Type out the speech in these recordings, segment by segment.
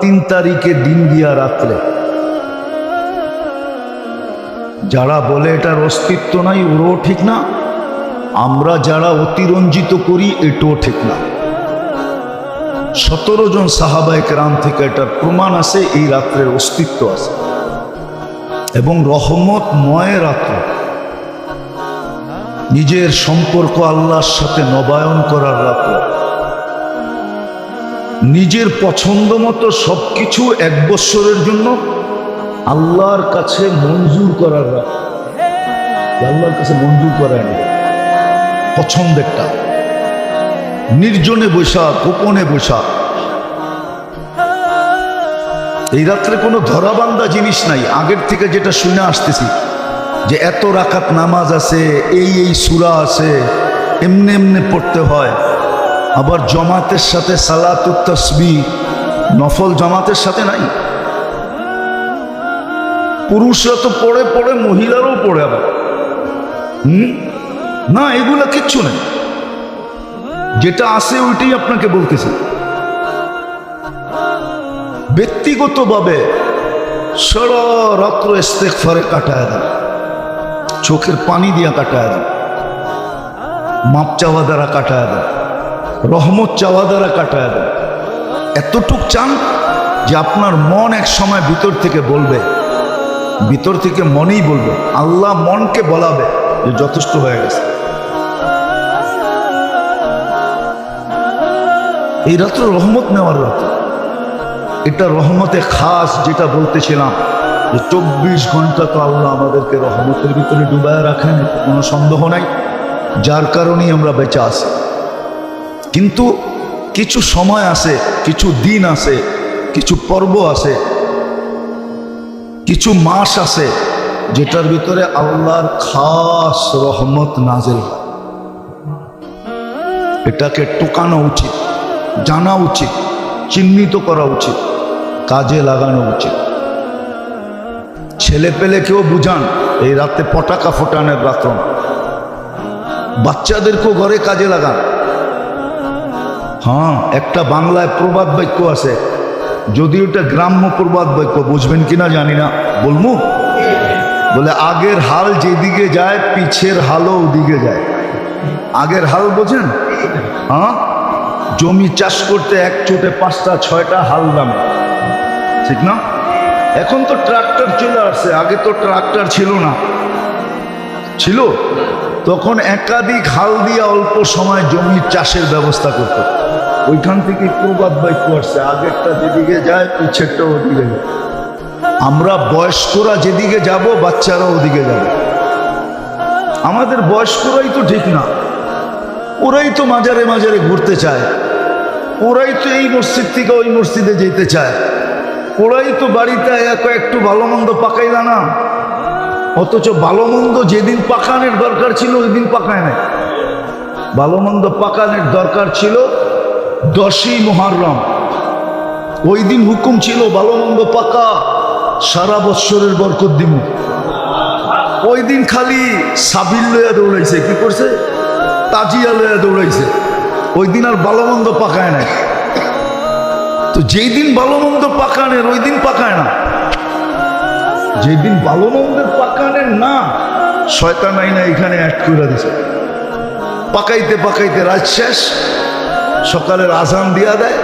তিন তারিখে দিন দিয়া রাত্রে। যারা বলে এটার অস্তিত্ব নাই, ওরও ঠিক না। আমরা যারা অতিরঞ্জিত করি, এটাও ঠিক না। সতেরো জন সাহাবায়ক রাম থেকে এটার প্রমাণ আছে, এই রাত্রের অস্তিত্ব আছে। এবং রহমতময় রাত্র। নিজের সম্পর্ক আল্লাহর সাথে নবায়ন করার রাত্র। নিজের পছন্দ মতো সব কিছু এক বৎসরের জন্য আল্লাহর কাছে মঞ্জুর করার আল্লাহর কাছে মঞ্জুর করায় না পছন্দেরটা নির্জনে বৈশা, গোপনে বৈশা। এই রাত্রে কোনো ধরাবান্ধা জিনিস নাই। আগের থেকে যেটা শুনে আসতেছি যে এত রাকাত নামাজ আছে, এই এই সুরা আছে, এমনি এমনি পড়তে হয়। আবার জমাতের সাথে সালাতুত তসবি। নফল জমাতের সাথে নাই। পুরুষরা তো পড়ে পড়ে, মহিলারও পড়ে আবার। না, এগুলা কিচ্ছু নেই। যেটা আছে ওইটাই আপনাকে বলতেছি। ব্যক্তিগতভাবে সারা রাত্র ইস্তেকফারে কাটায় দেন। চোখের পানি দিয়া কাটায় দেন। মাপ চাওয়া দ্বারা কাটায় দেন। রহমত চাওয়া দ্বারা কাটায় দেন। এতটুক চান যে আপনার মন এক সময় ভিতর থেকে বলবে, ভিতর থেকে মনেই বলবে, আল্লাহ মনকে বলাবে যে যথেষ্ট হয়ে গেছে। এই রাত্র রহমত নেওয়ার রাত্র এটা রহমতে খাস যেটা বলতেছিলাম যে চব্বিশ ঘণ্টা তো আল্লাহ আমাদেরকে রহমতের ভিতরে ডুবায় রাখেন, কোনো সন্দেহ নাই। যার কারণেই আমরা বেঁচে আছি। কিন্তু কিছু সময় আছে, কিছু দিন আছে, কিছু পর্ব আছে, কিছু মাস আছে, যেটার ভিতরে আল্লাহর খাস রহমত নাজেল। এটাকে টোকানো উচিত, জানা উচিত, চিহ্নিত করা উচিত, কাজে লাগানো উচিত। ছেলে পেলে কেউ বুঝান, এই রাতে পটাকা ফোটানোর রাত্র। বাচ্চাদেরকেও ঘরে কাজে লাগান। হ্যাঁ একটা বাংলায় প্রবাদ বাক্য আছে। যদি ওটা গ্রাম্য প্রবাদ বাক্য, বুঝবেন কিনা জানি না। বলমু? বলে, আগের হাল যেদিকে যায়, পিছের হালও ওদিকে যায়। আগের হাল বোঝেন? হ্যাঁ? জমি চাষ করতে এক চোটে পাঁচটা, ছয়টা হাল দামে। ঠিক না? এখন তো ট্রাক্টর চলে আসছে, আগে তো ট্রাক্টর ছিল না। ছিল, তখন একাধিক হাল দিয়ে অল্প সময় জমির চাষের ব্যবস্থা করতো। ওইখান থেকে প্রবাদ বাক্য আসছে, আগেরটা যেদিকে যায় পিছেরটা ওদিকে যায়। আমরা বয়স্করা যেদিকে যাব বাচ্চারা ওদিকে যাবে। আমাদের বয়স্করাই তো ঠিক না। ওরাই তো মাজারে মাজারে ঘুরতে চায়। ওরাই তো এই মসজিদ থেকে ওই মসজিদে যেতে চায়। ওরাই তো বাড়িতে এক একটু ভালো মন্দ পাকাইলা না। অথচ ভালো মন্দ যেদিন পাকানের দরকার ছিল ওই দিন পাকায় নাই। ভালো মন্দ পাকানের দরকার ছিল দশই মহারম ওই দিন হুকুম ছিল ভালো মন্দ পাকা, সারা বৎসরের বরকত দিমু ওই দিন খালি সাবিল লইয়া দৌড়াইছে, কি করছে? তাজিয়া লইয়া দৌড়াইছে। ওই দিন আর ভালো মন্দ পাকায় নাই। তো যেই দিন ভালো মন্দ পাকানের ওই দিন পাকায় না। যেই দিন ভালো মন্দের পাকানের না, শয়তান আইনা এখানে অ্যাড করে দিছে। পাকাইতে পাকাইতে রাত শেষ, সকালের আজান দিয়া দেয়।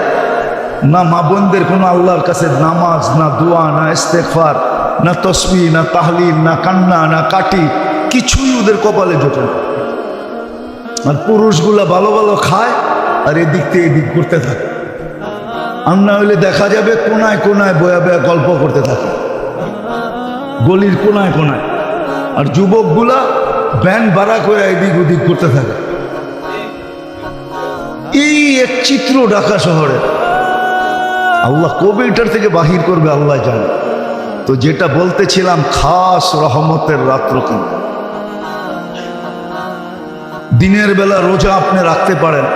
না মা বোনদের কোনো আল্লাহর কাছে নামাজ, না দোয়া, না ইস্তেকফার না তসমি না তাহলিম না কান্না, না কাটি, কিছুই ওদের কপালে জোটে আর পুরুষগুলা ভালো ভালো খায়, আর এদিক থেকে এদিক করতে থাকে। আর না দেখা যাবে কোনায় কোনায় বয়া বয়া গল্প করতে থাকে। গলির কোনায় কোনায়। আর যুবকগুলা ব্যান ভাড়া করে এদিক ওদিক করতে থাকে। এই এক চিত্র ঢাকা শহরে। আল্লাহ কবে এটার থেকে বাহির করবে আল্লাহ জানে। তো যেটা বলতেছিলাম, খাস রহমতের রাত্র কিন্তু দিনের বেলা রোজা আপনি রাখতে পারেন,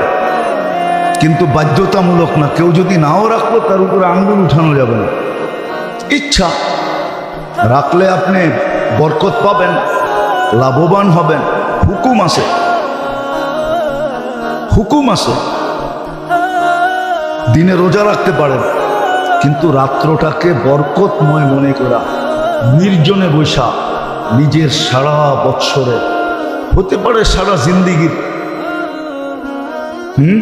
কিন্তু বাধ্যতামূলক না। কেউ যদি নাও রাখল, তার উপরে আঙ্গুল উঠানো যাবে না। ইচ্ছা। রাখলে আপনি বরকত পাবেন, লাভবান হবেন। হুকুম আছে। হুকুম আছে। দিনে রোজা রাখতে পারেন, কিন্তু রাত্রটাকে বরকতময় মনে করা, নির্জনে বৈশা, নিজের সারা বৎসরে। হতে পারে সারা জিন্দিগির। হুম?